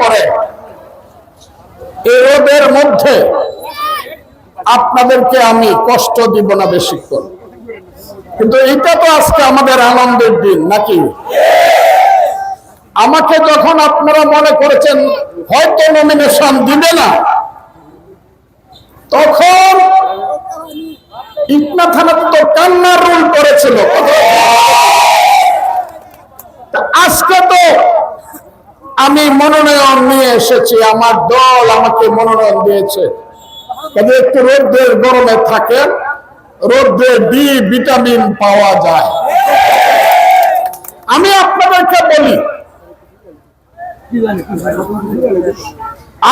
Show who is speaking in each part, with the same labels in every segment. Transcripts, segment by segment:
Speaker 1: করে। এই মধ্যে আপনাদেরকে আমি কষ্ট দিব না বেশিক্ষণ। কিন্তু এটা তো আজকে আমাদের আনন্দের দিন, নাকি? আমাকে যখন আপনারা মনে করেছেন, হয়তো নমিনেশন দিবে না, তখন ইটনা থানাতে তো কান্নার রুল করেছিল। আজকে তো আমি মনোনয়ন নিয়ে এসেছি, আমার দল আমাকে মনোনয়ন দিয়েছে। তবে একটু রোদ্রের গরমে থাকেন রোদ্রে ডি ভিটামিন পাওয়া যায়। আমি আপনাদেরকে বলি,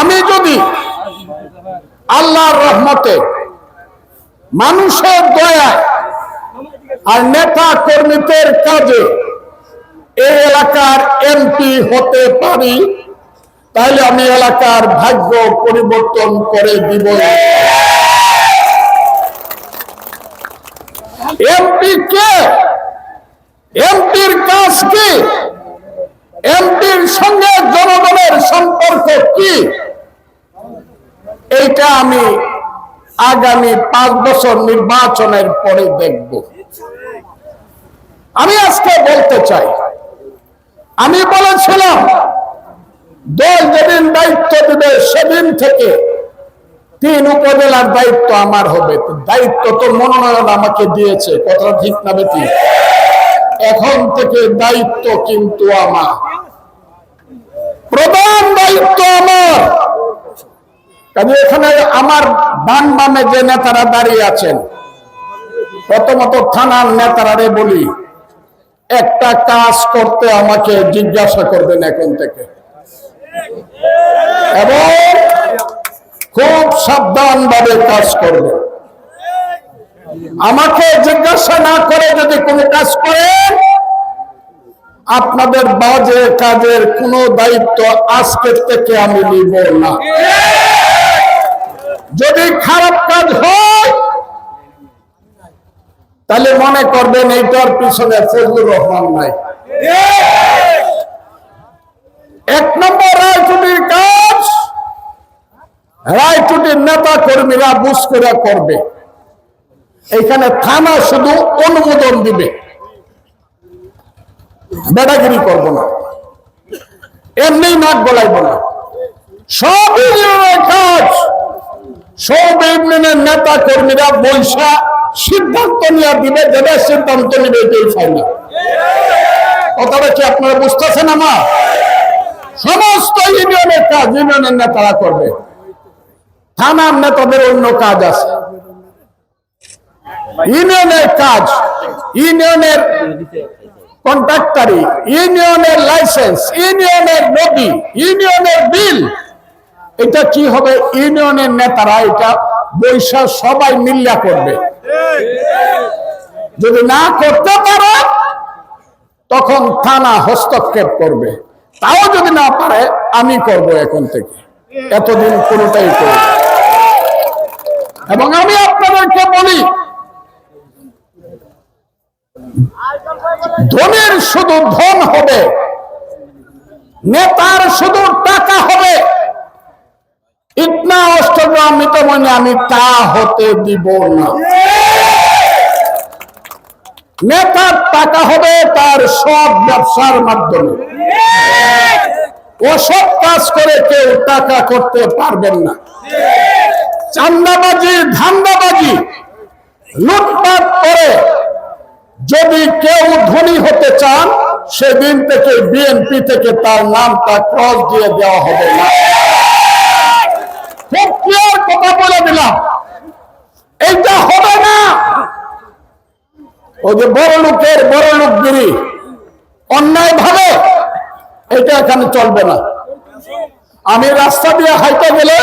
Speaker 1: আমি যদি আল্লাহর রহমতে মানুষের দয়ায় আর নেতা কর্মীদের কাজে এই এলাকার এমপি হতে পারি তাহলে আমি এলাকার ভাগ্য পরিবর্তন করে দিব। এমপি কে? এমপির কাজ কি? এমপির সঙ্গে জনগণের সম্পর্ক কি? এইটা আমি আগামী পাঁচ বছর নির্বাচনের পরে দেখব। আমি আজকে বলতে চাই আমি বলেছিলাম, দল যেদিন দায়িত্ব দিবে সেদিন থেকে তিন উপজেলার দায়িত্ব আমার হবে। দায়িত্ব তো মনোনয়ন আমাকে দিয়েছে, কথাটা ঠিক না বেটি? এখন থেকে দায়িত্ব কিন্তু আমার। প্রধান দায়িত্ব আমার। কাজে এখানে আমার বাম বামে যে নেতারা দাঁড়িয়ে আছেন, প্রথমত থানার নেতারারে বলি একটা কাজ করতে আমাকে জিজ্ঞাসা করবেন এখন থেকে। এবং খুব সাবধান ভাবে কাজ করবে। আমাকে জিজ্ঞাসা না করে যদি কোনো কাজ করেন আপনাদের বাজে কাজের কোনো দায়িত্ব আজকের থেকে আমি নিব না। যদি খারাপ কাজ হয় তাহলে মনে করবেন এইটার পিছনে ফজলুর রহমান নাই। এক নম্বর রায়চুটির কাজ, রায়চুটির নেতা কর্মীরা বুঝ করে করবে। এখানে থানা শুধু অনুমোদন দিবে। বেড়াগিরি করব না। এমনি নাক গলাইব না। সব কাজ, সব নেতা কর্মীরা বৈশা সিদ্ধান্ত নিয়ে দিবে যেটা সিদ্ধান্ত নিবে এটাই ফাইনাল কথাটা কি আপনারা বুঝতেছেন আমার? সমস্ত ইউনিয়নের কাজ, ইউনিয়নের নেতারা করবে। থানার নেতাদের অন্য কাজ আছে। ইউনিয়নের কাজ, ইউনিয়নের কন্ট্রাক্টারি, ইউনিয়নের লাইসেন্স, ইউনিয়নের নদী ইউনিয়নের বিল। এটা কি হবে? ইউনিয়নের নেতারা এটা বৈশা সবাই মিল্লা করবে। যদি না করতে পারে, তখন থানা হস্তক্ষেপ করবে। তাও যদি না পারে, আমি করব এখন থেকে। এতদিন কোনোটাই করব এবং আমি আপনাদেরকে বলি, ধনের শুধু ধন হবে, নেতার শুধু টাকা হবে। ইটনা অষ্টগ্রাম মিতমনে আমি তা হতে দিব না নেতার টাকা হবে তার সব ব্যবসার মাধ্যমে ওসব কাজ করে কেউ টাকা করতে পারবেন না চান্দাবাজি ধান্দাবাজি লুটপাট করে যদি কেউ ধনী হতে চান সেদিন থেকে বিএনপি থেকে তার নামটা ক্রস দিয়ে দেওয়া হবে না খুব ক্লিয়ার কথা বলে দিলাম এইটা হবে না। ওই যে বড় লোকের বড় লোকগিরি। অন্যায় ভাবে এটা এখানে চলবে না। আমি রাস্তা দিয়ে হাইতে গেলে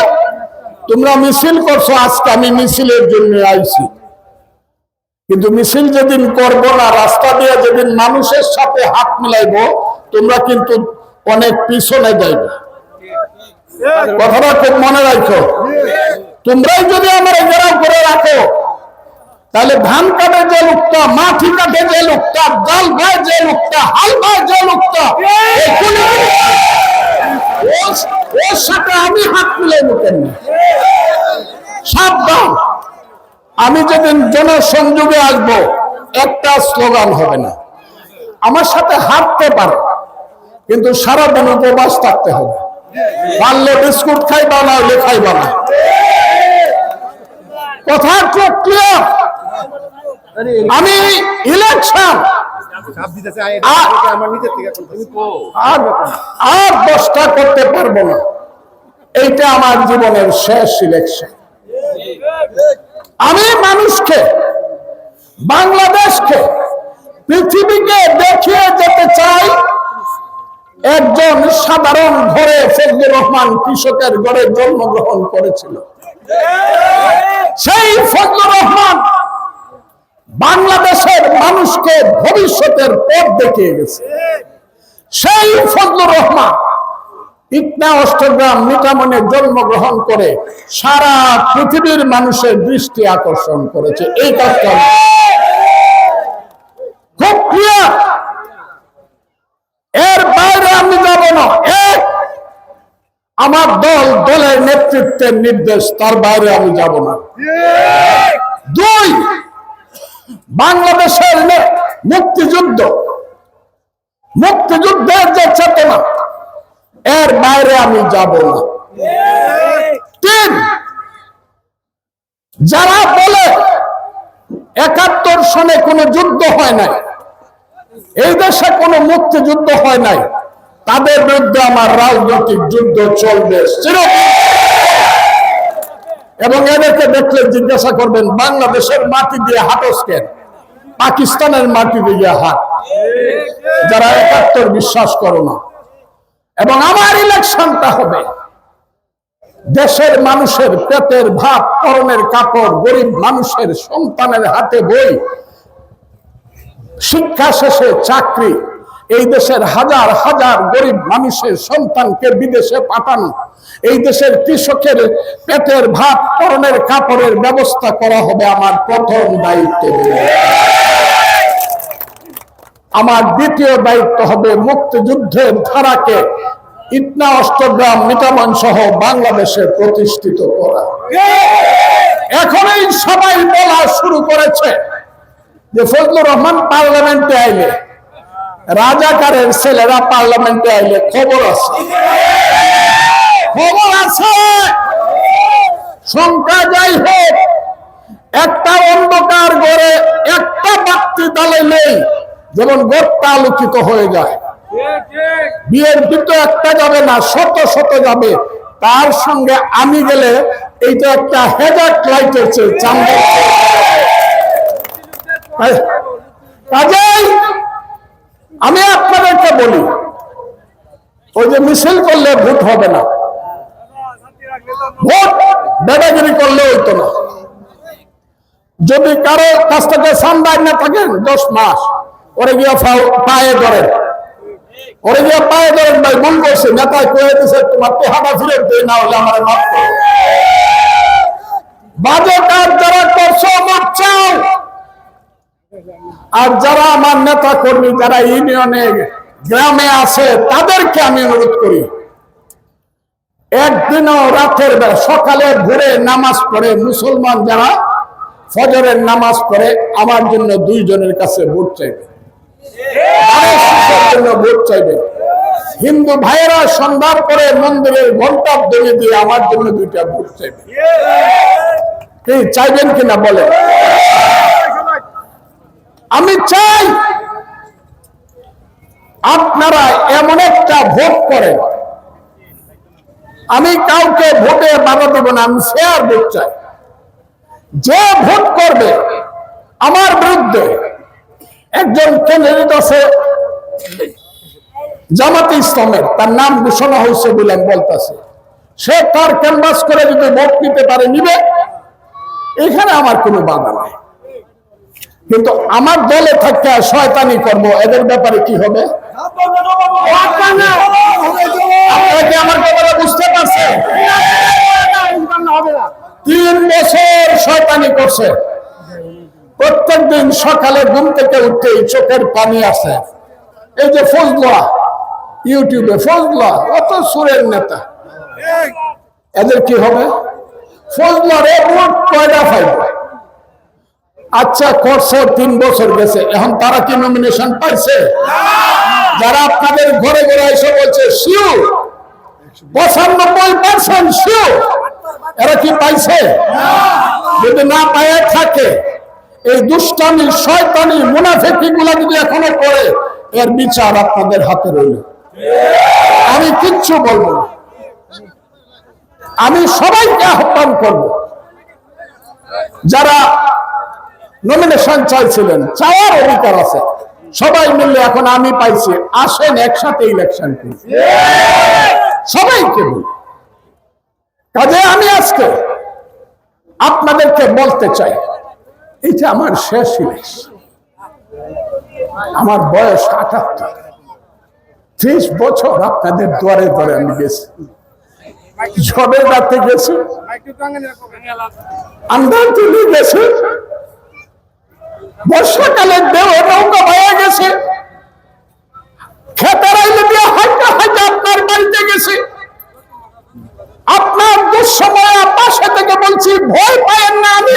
Speaker 1: তোমরা মিছিল করছ, আজকে আমি মিছিলের জন্য আইছি। কিন্তু মিছিল যেদিন করব না, রাস্তা দিয়ে যেদিন মানুষের সাথে হাত মিলাইব, তোমরা কিন্তু অনেক পিছনে যাইবে। কথাটা খুব মনে রাখো। তোমরাই যদি আমার ঘেরাও করে রাখো তাহলে ধান কাটে যে লোকটা মাটি কাটে যে লোকটা জাল ভাই যে লোকটা হাল ভাই যে লোকটা ওর- সাথে আমি হাত তুলে মুখেন না। সাবধান। আমি যেদিন জনসংযোগে আসব একটা স্লোগান হবে না। আমার সাথে হাঁটতে পারো কিন্তু সারাদিন উপবাস থাকতে হবে। পারলে বিস্কুট খাইবা, না হলে খাইবা না। কথা খুব ক্লিয়ার আমি ইলেকশন আর দশটা করতে পারব না। এইটা আমার জীবনের শেষ ইলেকশন আমি মানুষকে বাংলাদেশকে পৃথিবীকে দেখিয়ে যেতে চাই একজন সাধারণ ঘরে ফজলুর রহমান কৃষকের ঘরে জন্মগ্রহণ করেছিল। সেই ফজলুর রহমান বাংলাদেশের মানুষকে ভবিষ্যতের পথ দেখিয়ে গেছে। সেই ফজলুর রহমান ইটনা অষ্টগ্রাম মিটামনে জন্মগ্রহণ করে সারা পৃথিবীর মানুষের দৃষ্টি আকর্ষণ করেছে। এই কাজটা খুব ক্লিয়ার এর বাইরে আমি যাব না। আমার দল, দলের নেতৃত্বের নির্দেশ, তার বাইরে আমি যাব না। দুই, বাংলাদেশের মুক্তিযুদ্ধ। মুক্তিযুদ্ধের যে চেতনা, এর বাইরে আমি যাব না। তিন, যারা বলে একাত্তর সনে কোনো যুদ্ধ হয় নাই এই দেশে কোনো মুক্তিযুদ্ধ হয় নাই। তাদের বিরুদ্ধে আমার রাজনৈতিক যুদ্ধ চলবে এবং এদেরকে দেখলে জিজ্ঞাসা করবেন, বাংলাদেশের মাটি দিয়ে হাঁটস কেন? পাকিস্তানের মাটি দিয়ে হাট। যারা একাত্তর বিশ্বাস করো না। এবং আমার ইলেকশনটা হবে। দেশের মানুষের পেটের ভাত, পরনের কাপড়, গরিব মানুষের সন্তানের হাতে বই শিক্ষা শেষে চাকরি। এই দেশের হাজার হাজার গরিব মানুষের সন্তানকে বিদেশে পাঠানো। এই দেশের কৃষকের পেটের ভাত, পরনের কাপড়ের ব্যবস্থা করা হবে আমার প্রথম দায়িত্ব। আমার দ্বিতীয় দায়িত্ব হবে মুক্তিযুদ্ধের ধারাকে ইটনা অষ্টগ্রাম মিটামন সহ বাংলাদেশে প্রতিষ্ঠিত করা। এখনই সবাই বলা শুরু করেছে। যে ফজলুর রহমান পার্লামেন্টে আইলে, রাজাকারের ছেলেরা পার্লামেন্টে আইলে খবর আছে। খবর আছে। সংখ্যা যাই হোক, একটা অন্ধকার গড়ে একটা বাক্তি নেই, যেমন গোটটা আলোকিত হয়ে যায়। বিএনপি তো একটা যাবে না, শত শত যাবে। তার সঙ্গে আমি গেলে এইটা একটা হেজার্ট লাইটের চেয়ে চান্দের চেয়ে। কাজেই আমি আপনাদেরকে বলি, ওই যে মিছিল করলে ভোট হবে না। ভোট বেদাগিরি করলে হইতো না। যদি কারও কাছ থেকে সান্দায় না থাকেন, দশ মাস, ওরে গিয়া পায়ে ধরেন। ওরে গিয়া পায়ে ধরেন ভাই ভুল করছে, নেতায় কয়ে দিছে, তোমার তেহাটা ফিরত দেয় না হলে আমার মাফ করো। বাজে কাজ যারা করছ, মাপ চাও। আর যারা আমার নেতা কর্মী যারা ইউনিয়নে, গ্রামে আছে, তাদেরকে আমি অনুরোধ করি, একদিনও রাতের বেলা, সকালে ভোরে নামাজ পড়ে, মুসলমান যারা, ফজরের নামাজ পড়ে, আমার জন্য দুইজনের কাছে ভোট চাইবে। জন্য ভোট চাইবে। হিন্দু ভাইয়েরা সন্ধ্যার পরে মন্দিরের ঘণ্টা দড়িয়ে দিয়ে আমার জন্য দুইটা ভোট চাইবে। চাইবেন কিনা বলেন। আমি চাই আপনারা এমন একটা ভোট করেন। আমি কাউকে ভোটে বাধা দেব না, আমি ফেয়ার ভোট চাই। যে ভোট করবে, আমার বিরুদ্ধে একজন ক্যান্ডিডেট আছে, জামাতে ইসলামের, তার নাম ঘোষণা হয়েছে বলে আমি বলতেছে। সে তার ক্যানভাস করে যদি ভোট নিতে পারে, নিবে। এখানে আমার কোনো বাধা নাই। কিন্তু আমার দলে থাকতে শয়তানি করব, এদের ব্যাপারে কি হবে? আপনারা আমার ব্যাপারে বুঝতে পারছেন? তিন বছর শয়তানি করছে। প্রত্যেকদিন সকালে ঘুম থেকে উঠতে চোখের পানি আছে। এই যে ফজলা, ইউটিউবে ফজলা, অত সুরের নেতা। এদের কি হবে? ফজলারে ভোট কয়টা পাইবে আচ্ছা করছে, তিন বছর গেছে। এখন তারা কি নমিনেশন পাইছে? যারা আপনাদের ঘরে ঘরে এসে বলছে শিউ পঁচানব্বই পার্সেন্ট শিউ এরা কি পাইছে? যদি না পায়ে থাকে, এই দুষ্টামি, শয়তানি মুনাফেকি গুলা যদি এখনও করে, এর বিচার আপনাদের হাতে রইল। আমি কিচ্ছু বলব না। আমি সবাইকে আহ্বান করব, যারা নমিনেশন চাইছিলেন চাওয়ার অধিকার আছে। সবাই মিললে এখন আমি পাইছি আসেন একসাথে ইলেকশন সবাইকে বলি। কাজে আমি আজকে আপনাদেরকে বলতে চাই এটা আমার শেষ ইলেকশন আমার বয়স আটাত্তর। ত্রিশ বছর আপনাদের দ্বারে দ্বারে আমি গেছি। ঝড়ের রাতে গেছি আন্দার তুলে গেছে। বর্ষাকালে দেহ নৌকা বয়ে গেছে। আমি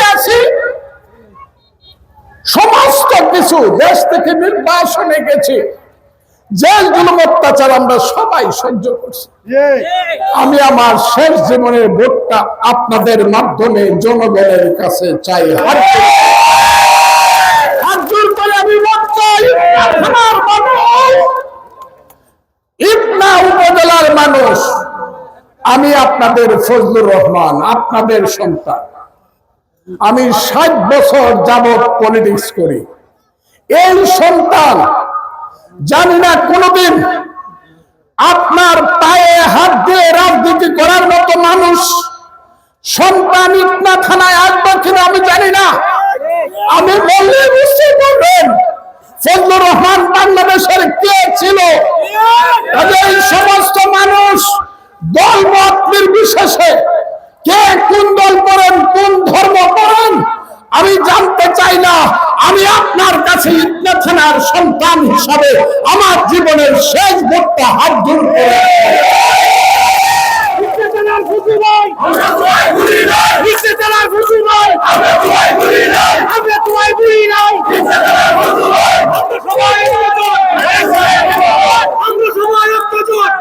Speaker 1: সমস্ত কিছু দেশ থেকে নির্বাসনে গেছে। জেল জুলুম অত্যাচার আমরা সবাই সহ্য করছি। আমি আমার শেষ জীবনের ভোটটা আপনাদের মাধ্যমে জনগণের কাছে চাই জোড়। হাত জোড় করে আমি ভোট চাই উপজেলার মানুষ। আমি আপনাদের ফজলুর রহমান, আপনাদের সন্তান। আমি ষাট বছর যাবৎ পলিটিক্স করি। এই সন্তান জানি না কোনদিন আপনার পায়ে হাত দিয়ে রাজনীতি করার মতো মানুষ, সন্তান ইটনা থানায় আসবে কিনা আমি জানি না। আমি বললে বুঝতে পারবেন। ফজলুর রহমান বাংলাদেশের কে ছিল? এই সমস্ত মানুষ দল মত নির্বিশেষে কে কোন দল করেন, কোন ধর্ম করেন, আমি জানতে চাই না। আমি আপনার কাছে ইতনা থানার সন্তান হিসাবে আমার জীবনের শেষ ভোটটা হাত ধরে ফুজি নাই আমরা তোমায় ভুলি
Speaker 2: নাই। রিক্সা চালায় ফুজি নাই আমরা তোমায় ভুলি নাই। আমরা তোমায় ভুলি নাই। রিক্সা চালায় ফুজি নাই আমরা সবাই একজোট আমরা সবাই একজোট